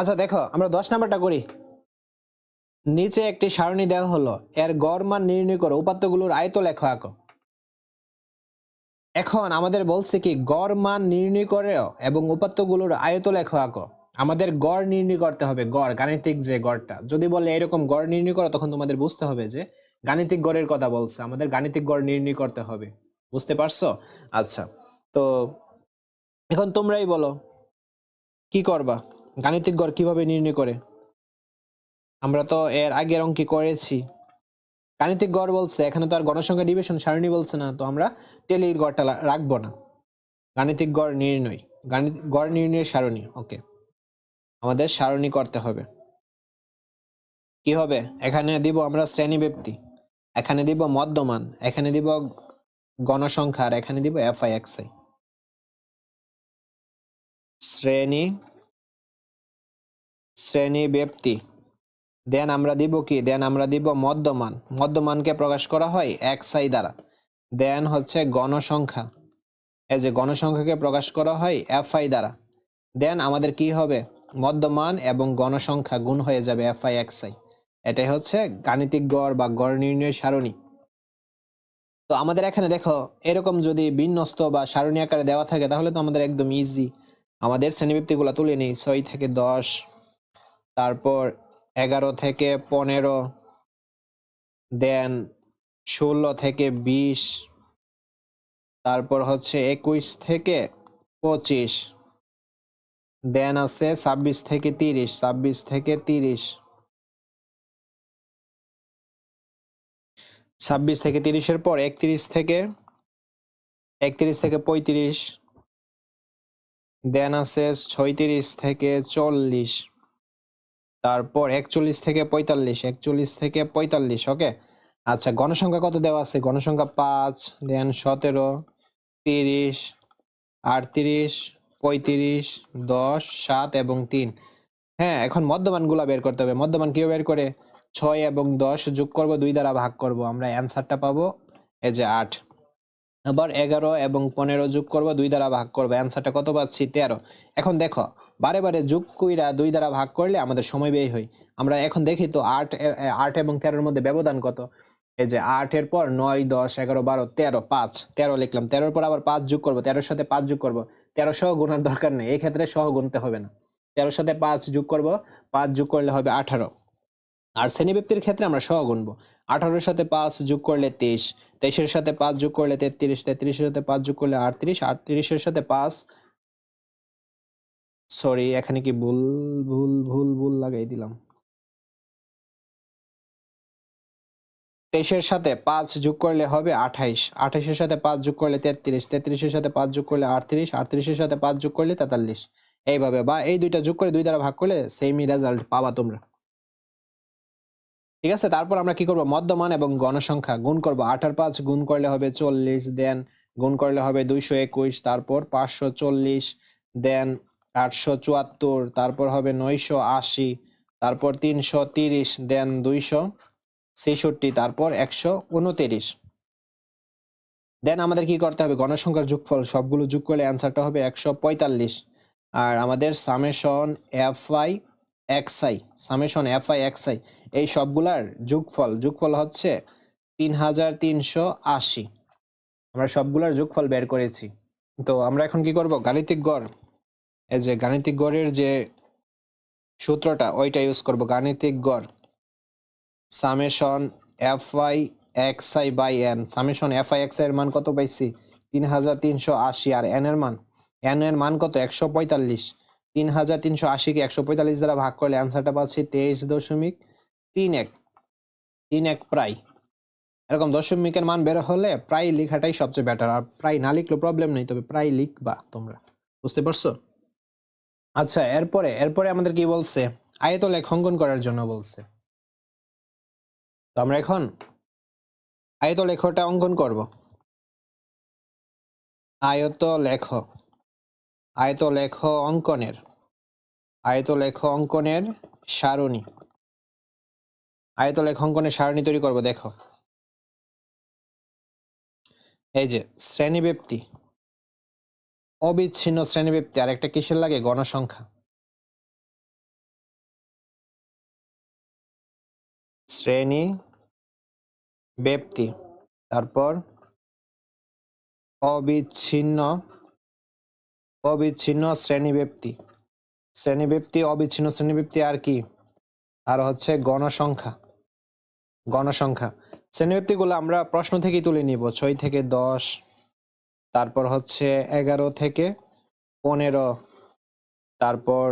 আচ্ছা দেখো, আমরা দশ নাম্বারটা করি। নিচে একটি সারণী দেওয়া হলো। এর গড় মান নির্ণয় করো। উপাত্তগুলোর আয়ত লেখো আঁকো। এখন আমাদের বলছে কি, গড় মান নির্ণয় করে এবং উপাত্তগুলোর আয়ত লেখো আঁকো। আমাদের গড় নির্ণয় করতে হবে, গড়, গাণিতিক যে গড়টা। যদি বলে এরকম গড় নির্ণয় করো, তখন তোমাদের বুঝতে হবে যে গাণিতিক গড়ের কথা বলছে। আমাদের গাণিতিক গড় নির্ণয় করতে হবে। বুঝতে পারছ? আচ্ছা তো এখন তোমরাই বলো, কি করবা? গাণিতিক গড় কীভাবে নির্ণয় করে? আমরা তো এর আগের অঙ্কে করেছি। গাণিতিক গড় বলছে, এখানে তো আর গণসংখ্যা ডিভিশন সারণী বলছে না, তো আমরা টেলির গড়টা রাখব না। গাণিতিক গড় নির্ণয়, গাণিত গড় নির্ণয়ের সারণী, ওকে। আমাদের সারণী করতে হবে। কি হবে? এখানে দিব আমরা শ্রেণি ব্যক্তি এখানে দিব মধ্যমান, এখানে দিব গণসংখ্যা, আর এখানে দিব এফ আই এক্স আই শ্রেণি শ্রেণি ব্যক্তি দেন আমরা দিব কি? দেন আমরা দিব মধ্যমান। মধ্যমানকে প্রকাশ করা হয় এক্স আই দ্বারা। দেন হচ্ছে গণসংখ্যা। এই যে গণসংখ্যাকে প্রকাশ করা হয় এফ আই দ্বারা। দেন আমাদের কি হবে? মধ্যমান এবং গণসংখ্যা গুণ হয়ে যাবে এফ আই এক্স আই। এটাই হচ্ছে গাণিতিক গড় বা গড় নির্ণয় সারণী। তো আমাদের এখানে দেখো, এরকম যদি বিন্যস্ত বা সারণী আকারে দেওয়া থাকে, তাহলে তো আমাদের একদম ইজি আমাদের শ্রেণীবৃত্তিগুলো তুলে নিই, ছয় থেকে দশ তারপর এগারো থেকে পনেরো, দেন ষোলো থেকে বিশ, তারপর হচ্ছে একুশ থেকে পঁচিশ, দেন আছে ছাব্বিশ থেকে তিরিশ, ছাব্বিশ থেকে তিরিশ, ছাব্বিশ থেকে তিরিশের পর একত্রিশ থেকে একত্রিশ থেকে পঁয়ত্রিশ, দেন আছে ছয়ত্রিশ থেকে চল্লিশ তারপর একচল্লিশ থেকে পঁয়তাল্লিশ, একচল্লিশ থেকে পঁয়তাল্লিশ, ওকে? আচ্ছা গণসংখ্যা কত দেওয়া আছে? গণসংখ্যা পাঁচ, দেন সতেরো, তিরিশ, আটত্রিশ, পঁয়ত্রিশ, দশ, সাত এবং তিন। হ্যাঁ এখন মধ্যমানগুলো বের করতে হবে। মধ্যমান কীভাবে বের করে? ছয় এবং দশ যোগ করব দুই দ্বারা ভাগ করব। আমরা অ্যান্সারটা পাবো এই যে আট। আবার এগারো এবং পনেরো যোগ করব দুই দ্বারা ভাগ করব। অ্যান্সারটা কত পাচ্ছি? তেরো। এখন দেখো বারে বারে যোগ কইরা দুই দ্বারা ভাগ করলে আমাদের সময় ব্যয় হয়। আমরা এখন দেখি তো আট আট এবং তেরোর মধ্যে ব্যবধান কত? এই যে আটের পর নয়, দশ, এগারো, বারো, তেরো, পাঁচ। তেরো লিখলাম। তেরোর পর আবার পাঁচ যোগ করব। তেরোর সাথে পাঁচ যোগ করব। তেরো সহ গুণার দরকার নেই। এই ক্ষেত্রে সহ গুনতে হবে না। তেরোর সাথে পাঁচ যোগ করব। পাঁচ যোগ করলে হবে আঠারো। আর শ্রেণীবৃত্তির ক্ষেত্রে আমরা সহ গুনবো আঠারোর সাথে পাঁচ যোগ করলে তেইশ। তেইশের সাথে পাঁচ যোগ করলে তেত্রিশ। তেত্রিশের সাথে পাঁচ যোগ করলে আটত্রিশ। আটত্রিশের সাথে পাঁচ সরি এখানে কি ভুল ভুল ভুল ভুল লাগাই দিলাম। তেইশের সাথে পাঁচ যোগ করলে হবে আঠাইশ। আঠাইশের সাথে পাঁচ যোগ করলে তেত্রিশ। তেত্রিশের সাথে পাঁচ যোগ করলে আটত্রিশ। আটত্রিশের সাথে পাঁচ যোগ করলে তেতাল্লিশ। এইভাবে বা এই দুইটা যোগ করে দুই দ্বারা ভাগ করলে সেমই রেজাল্ট পাবা তোমরা। ঠিক আছে? তারপর আমরা কি করব? মধ্যমান এবং গণসংখ্যা গুণ করব। আঠার পাঁচ গুণ করলে হবে চল্লিশ দেন গুণ করলে হবে দুইশো একুশ, তারপর পাঁচশো চল্লিশ দেন আটশো চুয়াত্তর, তারপর হবে নয়শো আশি, তারপর তিনশো তিরিশ, দেন দুইশো ছেষট্টি, তারপর একশো উনতিরিশ। দেন আমাদের কি করতে হবে? গণসংখ্যার যোগফল, সবগুলো যোগ করলে অ্যান্সারটা হবে একশো পঁয়তাল্লিশ। আর আমাদের summation F I X I summation F I X I এই সবগুলার যোগফল যোগফল হচ্ছে তিন হাজার তিনশো আশি। আমরা সবগুলার যোগফল বের করেছি। তো আমরা এখন কি করব? গাণিতিক গড় যে গাণিতিক গড়ের যে সূত্রটা, ওইটা ইউজ করব। গাণিতিক গড় summation F I X I by N summation F I এক্সের মান কত পাইছি? তিন হাজার তিনশো আশি। আর এন এর মান? এন এর মান কত? একশো পঁয়তাল্লিশ। তিন হাজার তিনশো আশিকে একশো পঁয়তাল্লিশ দ্বারা ভাগ করলে অ্যান্সারটা পাচ্ছি তেইশ দশমিক তিন এক। তিন এক প্রায়। এরকম দশমিকের মান বের হলে প্রায় লেখাটাই সবচেয়ে বেটার আর প্রায় না লিখলেও প্রবলেম নেই, তবে প্রায় লিখবা তোমরা। বুঝতে পারছ? আচ্ছা এরপরে এরপরে আমাদের কি বলছে? আয়ত লেখ অঙ্কন করার জন্য বলছে। তো আমরা এখন আয়ত লেখটা অঙ্কন করব। আয়ত লেখ আয়ত লেখ অঙ্কনের আয়ত লেখ অঙ্কনের সারণী। আয়ত লেখ অঙ্কনের সারণী তৈরি করব, দেখো। এই যে শ্রেণীব্যক্তি অবিচ্ছিন্ন শ্রেণীবৃত্তি আর একটা কিসের লাগে? গণসংখ্যা। শ্রেণি ব্যক্তি তারপর অবিচ্ছিন্ন অবিচ্ছিন্ন শ্রেণীব্যক্তি শ্রেণীব্যক্তি অবিচ্ছিন্ন শ্রেণীব্যক্তি আর কি? আর হচ্ছে গণসংখ্যা। গণসংখ্যা। শ্রেণীব্যক্তিগুলো আমরা প্রশ্ন থেকেই তুলে নিব। ছয় থেকে দশ তারপর হচ্ছে এগারো থেকে পনেরো, তারপর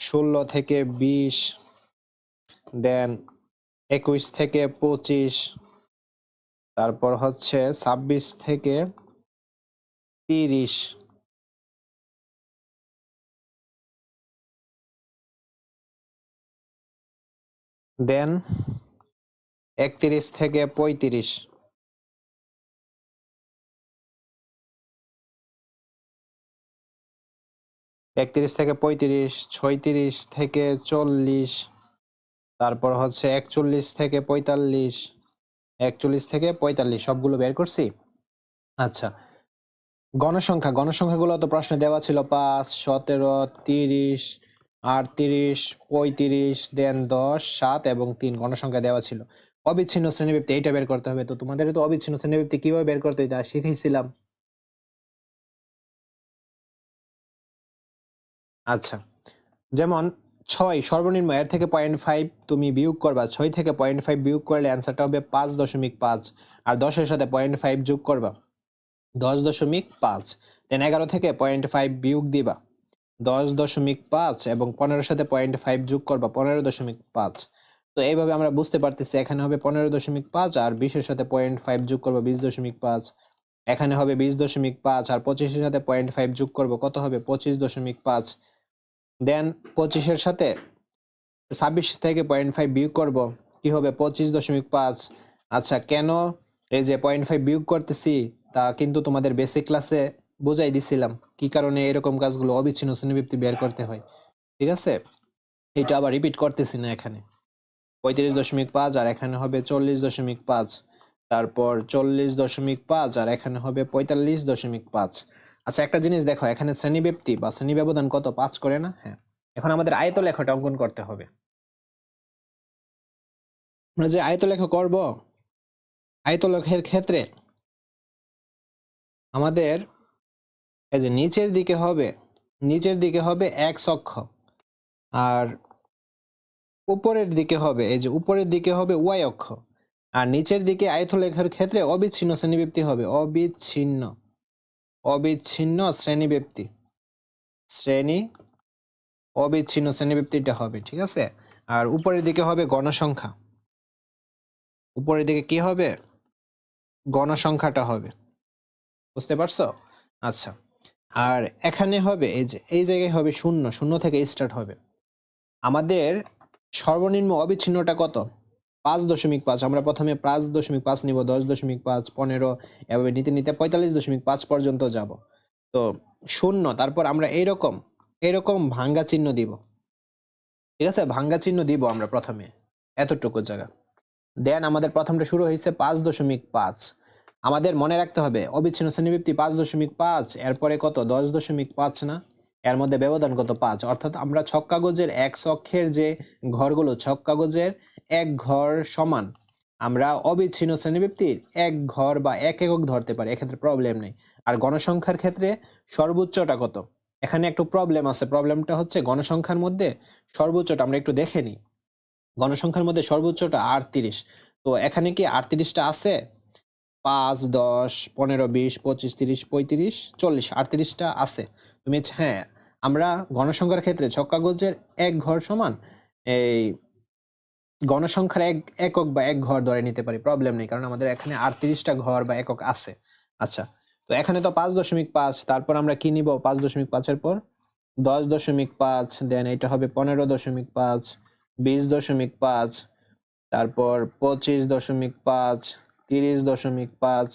ষোলো থেকে বিশ, দেন একুশ থেকে পঁচিশ, তারপর হচ্ছে ছাব্বিশ থেকে তিরিশ। দেন একত্রিশ থেকে পঁয়ত্রিশ। একত্রিশ থেকে পঁয়ত্রিশ, ছয়ত্রিশ থেকে চল্লিশ, তারপর হচ্ছে একচল্লিশ থেকে পঁয়তাল্লিশ, একচল্লিশ থেকে পঁয়তাল্লিশ, সবগুলো বের করছি? আচ্ছা। গণসংখ্যা, গণসংখ্যাগুলো তো প্রশ্নে দেওয়া ছিল, পাঁচ, সতেরো, তিরিশ, আটত্রিশ, পঁয়ত্রিশ, দেন দশ, সাত এবং তিন গণসংখ্যা দেওয়া ছিল। অবিচ্ছিন্ন শ্রেণীবৃত্তি এইটা বের করতে হবে। তো তোমাদের তো অবিচ্ছিন্ন শ্রেণীবৃত্তি কীভাবে বের করতে তা শিখেছিলাম আচ্ছা। যেমন ছয়, সর্বনিম্ন এর থেকে পয়েন্ট ফাইভ তুমি বিয়োগ করবা, ছয় থেকে পয়েন্ট ফাইভ বিয়োগ করলে অ্যান্সারটা হবে পাঁচ দশমিক পাঁচ। আর দশের সাথে পয়েন্ট ফাইভ যোগ করবা, দশ দশমিক পাঁচ। দেন এগারো থেকে পয়েন্ট ফাইভ বিয়োগ দিবা, দশ দশমিক পাঁচ এবং পনেরোর সাথে পয়েন্ট ফাইভ যোগ করবা, পনেরো দশমিক পাঁচ। তো এইভাবে আমরা বুঝতে পারতেছি এখানে হবে পনেরো দশমিক পাঁচ আর বিশের সাথে পয়েন্ট ফাইভ যোগ করব বিশ দশমিক পাঁচ। এখানে হবে বিশ দশমিক পাঁচ আর পঁচিশের সাথে পয়েন্ট ফাইভ যোগ করব, কত হবে? পঁচিশ দশমিক পাঁচ। দেন পঁচিশের সাথে ছাব্বিশ থেকে পয়েন্ট ফাইভ বিয়োগ করব। কি হবে? পঁচিশ দশমিক পাঁচ। আচ্ছা কেন এই যে পয়েন্ট ফাইভ বিয়োগ করতেছি, তা কিন্তু তোমাদের বেসিক ক্লাসে বুঝাই দিছিলাম। কি কারণে এরকম কাজগুলো অবিচ্ছিন্ন শ্রেণীবৃত্তি বের করতে হয়? ঠিক আছে? এটা আবার রিপিট করতেছি না এখানে। পঁয়ত্রিশ দশমিক পাঁচ আর এখানে হবে চল্লিশ দশমিক পাঁচ। তারপর চল্লিশ দশমিক পাঁচ আর এখানে হবে পঁয়তাল্লিশ দশমিক পাঁচ। আচ্ছা একটা জিনিস দেখো, এখানে শ্রেণি ব্যক্তি বা শ্রেণি ব্যবধান কত? পাঁচ করে না? হ্যাঁ। এখন আমাদের আয়ত লেখাটা অঙ্কন করতে হবে। আমরা যে আয়ত লেখা করব আয়ত লেখের ক্ষেত্রে আমাদের এই যে নিচের দিকে হবে, নিচের দিকে হবে এক অক্ষ আর উপরের দিকে হবে, এই যে উপরের দিকে হবে ওয়াই অক্ষ। আর নিচের দিকে আয়ত লেখার ক্ষেত্রে অবিচ্ছিন্ন শ্রেণীবৃত্তি হবে, অবিচ্ছিন্ন। অবিচ্ছিন্ন শ্রেণীবৃত্তি শ্রেণি অবিচ্ছিন্ন শ্রেণীবৃত্তিটা হবে, ঠিক আছে? আর উপরের দিকে হবে গণসংখ্যা। উপরের দিকে কি হবে? গণসংখ্যাটা হবে। বুঝতে পারছ? আচ্ছা। আর এখানে হবে, এই যে, এই জায়গায় হবে শূন্য শূন্য থেকে স্টার্ট হবে। আমাদের সর্বনিম্ন অবিচ্ছিন্নটা কত? পাঁচ দশমিক পাঁচ, আমরা প্রথমে পাঁচ দশমিক পাঁচ নিব, দশ দশমিক পাঁচ, পনেরো, এভাবে নিতে নিতে পঁয়তাল্লিশ দশমিক পাঁচ পর্যন্ত যাব। তো শূন্য, তারপর আমরা এইরকম এইরকম ভাঙ্গা চিহ্ন দিব। ঠিক আছে? ভাঙ্গা চিহ্ন দিব আমরা প্রথমে এতটুকু জায়গা। দেন আমাদের প্রথমটা শুরু হয়েছে পাঁচ দশমিক পাঁচ। আমাদের মনে রাখতে হবে, অবিচ্ছিন্ন শ্রেণীবৃত্তি পাঁচ দশমিক পাঁচ এরপরে কত? দশ দশমিক পাঁচ না? এর মধ্যে ব্যবধান কত? পাঁচ। অর্থাৎ আমরা ছক কাগজের এক অক্ষের যে ঘরগুলো, ছক কাগজের এক ঘর সমান। আমরা অবিচ্ছিন্ন শ্রেণীবৃত্তির এক ঘর বা এক একক ধরতে পারি, এক্ষেত্রে প্রবলেম নেই। আর গণসংখ্যার ক্ষেত্রে সর্বোচ্চটা কত? এখানে একটু প্রবলেম আছে। প্রবলেমটা হচ্ছে গণসংখ্যার মধ্যে সর্বোচ্চটা আমরা একটু দেখে নিই। গণসংখ্যার মধ্যে সর্বোচ্চটা আটত্রিশ। তো এখানে কি আটত্রিশটা আছে? পাঁচ, দশ, পনেরো, বিশ, পঁচিশ, তিরিশ, পঁয়ত্রিশ, চল্লিশ, আটত্রিশটা আছে। তুমি হ্যাঁ আমরা গণসংখ্যার ক্ষেত্রে ছক কাগজের এক ঘর সমান, এই গণসংখ্যার এক একক বা এক ঘর ধরে নিতে পারি প্রবলেম নেই কারণ আমাদের এখানে আটত্রিশটা ঘর বা একক আছে আচ্ছা তো এখানে তো পাঁচ দশমিক পাঁচ তারপর আমরা কি নিব পাঁচ দশমিক পাঁচের পর দশ দশমিক পাঁচ দেন এটা হবে পনেরো দশমিক পাঁচ বিশ দশমিক পাঁচ তারপর পঁচিশ দশমিক পাঁচ তিরিশ দশমিক পাঁচ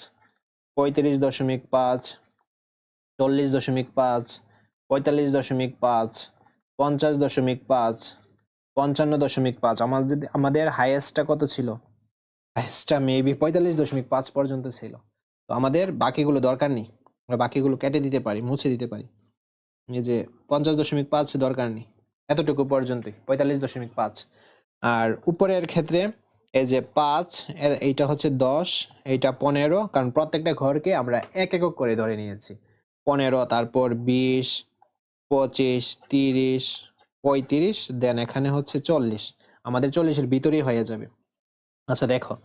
পঁয়ত্রিশ দশমিক পাঁচ চল্লিশ দশমিক পাঁচ পঁয়তাল্লিশ দশমিক পাঁচ পঞ্চাশ দশমিক পাঁচ পঞ্চান্ন দশমিক পাঁচ। আমাদের আমাদের হাইয়েস্টটা কত ছিল? হাইয়েস্টটা মেবি পঁয়তাল্লিশ দশমিক পাঁচ পর্যন্ত ছিল। তো আমাদের বাকিগুলো দরকার নেই। আমরা বাকিগুলো কেটে দিতে পারি, মুছে দিতে পারি। এই যে পঞ্চাশ দশমিক পাঁচ দরকার নেই। এতটুকু পর্যন্তই, পঁয়তাল্লিশ দশমিক পাঁচ। আর উপরের ক্ষেত্রে এই যে পাঁচ এইটা হচ্ছে দশ, এইটা পনেরো, কারণ প্রত্যেকটা ঘরকে আমরা এক একক করে ধরে নিয়েছি। পনেরো, তারপর বিশ, পঁচিশ, তিরিশ পঁয়ত্রিশ দেন এখানে হচ্ছে চল্লিশ। আমাদের চল্লিশের ভিতরেই হয়ে যাবে। আচ্ছা দেখো।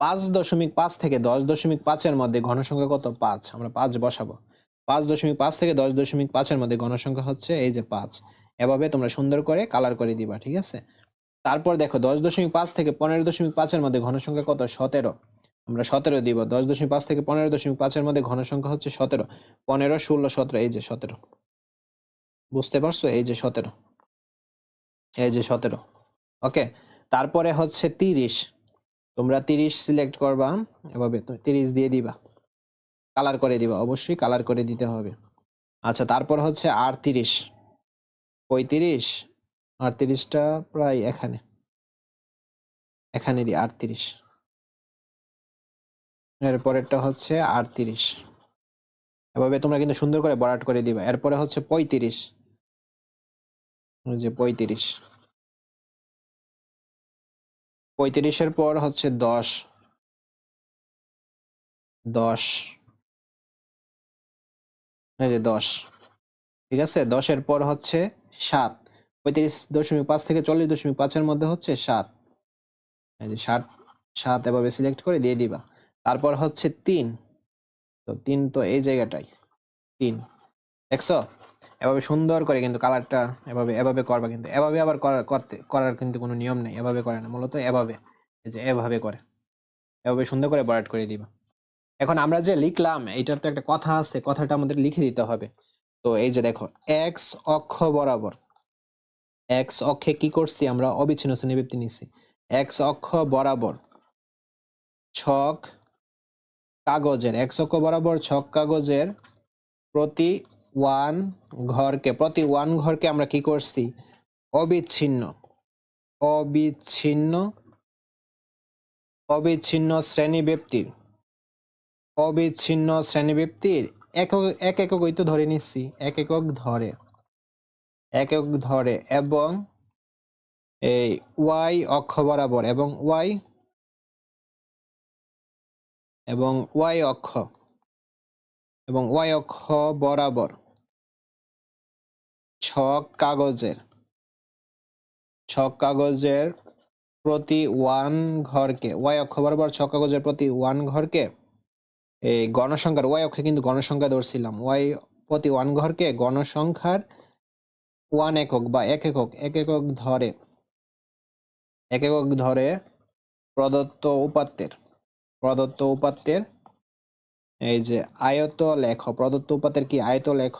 পাঁচ দশমিক পাঁচ থেকে দশ দশমিক পাঁচের মধ্যে ঘনসংখ্যা কত? পাঁচ। আমরা পাঁচ বসাবো। পাঁচ দশমিক পাঁচ থেকে দশ দশমিক পাঁচের মধ্যে ঘনসংখ্যা হচ্ছে এই যে পাঁচ। এভাবে তোমরা সুন্দর করে কালার করে দিবা, ঠিক আছে? তারপর দেখো, দশ দশমিক পাঁচ থেকে পনেরো দশমিক পাঁচের মধ্যে ঘনসংখ্যা কত? সতেরো। আমরা সতেরো দিব। দশ দশমিক পাঁচ থেকে পনেরো দশমিক পাঁচের মধ্যে ঘনসংখ্যা হচ্ছে সতেরো। পনেরো, ষোলো, সতেরো, এই যে সতেরো। বুঝতে পারছ? এই যে সতেরো। এই যে সতেরো। ওকে, তারপরে হচ্ছে তিরিশ। তোমরা তিরিশ সিলেক্ট করবা, এভাবে তো তিরিশ দিয়ে দিবা। কালার করে দিবা, অবশ্যই কালার করে দিতে হবে। আচ্ছা তারপর হচ্ছে আটত্রিশ পঁয়ত্রিশ আটত্রিশটা প্রায় এখানে। এখানে দিই আটত্রিশ এরপরেরটা হচ্ছে আটত্রিশ এভাবে তোমরা কিন্তু সুন্দর করে বরাট করে দিবা। এরপরে হচ্ছে পঁয়ত্রিশ। যে পঁয়ত্রিশ। পঁয়ত্রিশের পর হচ্ছে দশ। দশ। যে দশ। ঠিক আছে? দশের পর হচ্ছে সাত। পঁয়ত্রিশ দশমিক পাঁচ থেকে চল্লিশ দশমিক পাঁচের মধ্যে হচ্ছে সাত। যে সাত সাত এভাবে সিলেক্ট করে দিয়ে দিবা। তারপর হচ্ছে তিন। তো তিন তো এই জায়গাটাই। তিন। দেখছ? এভাবে সুন্দর করে কিন্তু কালারটা এভাবে এভাবে করবা কিন্তু, এভাবে আবার করতে, করার কিন্তু কোনো নিয়ম নেই, এভাবে করে না, মূলত এভাবে যে এভাবে করে, এভাবে সুন্দর করে বরাট করে দিবা। এখন আমরা যে লিখলাম, এইটার তো একটা কথা আছে, কথাটা আমাদের লিখে দিতে হবে। তো এই যে দেখো এক্স অক্ষ বরাবর এক্স অক্ষে কি করছি আমরা? অবিচ্ছিন্ন শ্রেণীবৃত্তি নিছি। এক্স অক্ষ বরাবর ছক কাগজের এক্স অক্ষ বরাবর ছক কাগজের প্রতি ওয়ান ঘরকে, প্রতি ওয়ান ঘরকে আমরা কি করছি? অবিচ্ছিন্ন। অবিচ্ছিন্ন অবিচ্ছিন্ন শ্রেণীব্যক্তির অবিচ্ছিন্ন শ্রেণীব্যক্তির একক, এক এককই তো ধরে নিচ্ছি, এক একক ধরে। এক একক ধরে এবং এই ওয়াই অক্ষ বরাবর এবং ওয়াই এবং ওয়াই অক্ষ এবং ওয়াই অক্ষ বরাবর ছক কাগজের। ছক কাগজের প্রতি ওয়ান ঘরকে, ওয়াই অক্ষ বরাবর ছক কাগজের প্রতি ওয়ান ঘরকে, এই গণসংখ্যার, ওয়াই অক্ষে কিন্তু গণসংখ্যা ধরছিলাম। ওয়াই প্রতি ওয়ান ঘরকে গণসংখ্যার ওয়ান একক বা এক একক এক একক ধরে, এক একক ধরে প্রদত্ত উপাত্তের প্রদত্ত উপাত্তের, এই যে আয়ত লেখ প্রদত্ত উপাত্তের কি আয়ত লেখ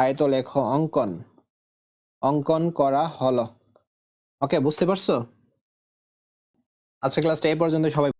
আয়ত লেখ অঙ্কন। অঙ্কন করা হলো। ওকে বুঝতে পারছ? আচ্ছা ক্লাসটা এই পর্যন্ত সবাই